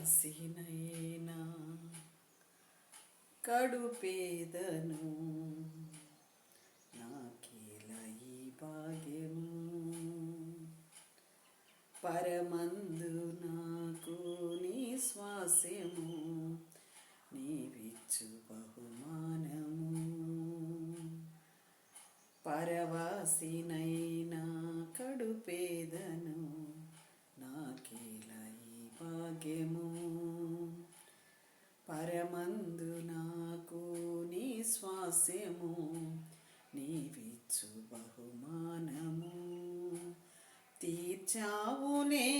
పరవాసినైనా కడుపేదను నాకేల ఈ భాగ్యము? పరమందు నాకు నీ శ్వాసము నీవిచ్చు బహుమానము. పరవాసినైనా కడుపేదను నాకేల ఈ భాగ్యము. పరమందు నాకు నీ శ్వాసము నీవిచ్చు బహుమానము. తీర్చావునే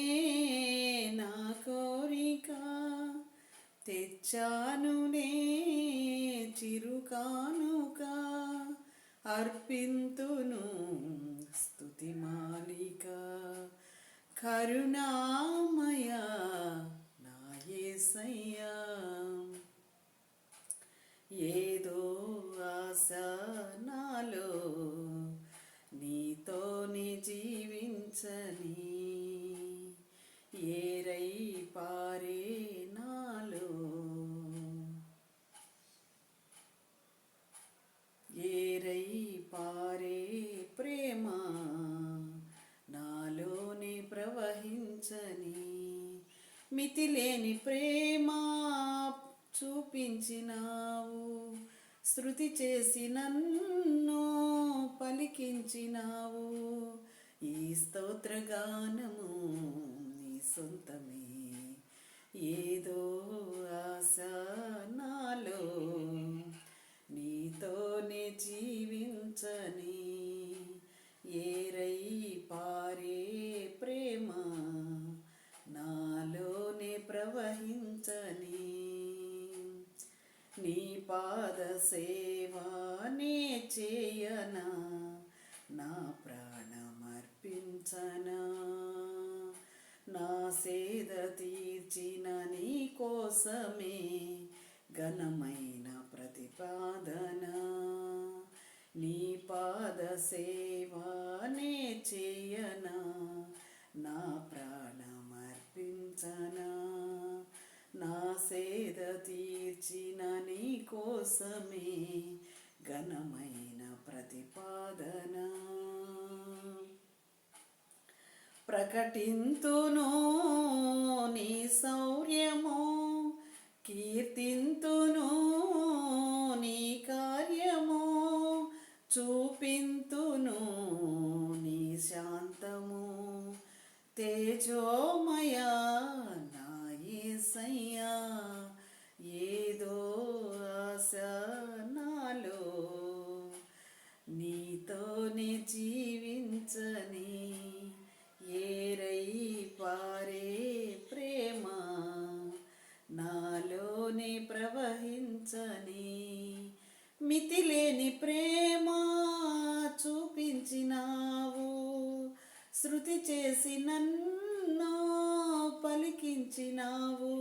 నా కోరిక తెచ్చానునే చిరుకానుక. అర్పింతును స్తుతి మాలిక. కరుణామయ నాయసయ్యా ఏదో ఆశ నాలో నీతోని జీవించని ఏరై పారే నాలో మితిలేని ప్రేమ చూపించినావు. శృతి చేసి నన్ను పలికించినావు. ఈ స్తోత్రగానము నీ సొంతమే. ఏదో ఆశ నాలో నీతోనే జీవించని పాద సేవానే చేయనా? నా ప్రాణమర్పించనా? నా సేద తీర్చిన నీ కోసమే ఘనమైన ప్రతిపాదన? నీ పాద సేవ కోసమే ఘనమైన ప్రతిపాదన. ప్రకటింతును నీ శౌర్యము కీర్తింతును నీ కార్యము చూపింతును నీ శాంతము. తేజోమయ నా ఏదో ఆశ నాలో నీతోనే జీవించని ఏరై పారే ప్రేమ నాలోనే ప్రవహించని మితిలేని ప్రేమ చూపించినావు. శృతి చేసి నన్ను పలికించినావు.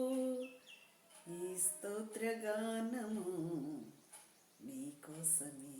ఈ స్తోత్రగానము నీకోసమే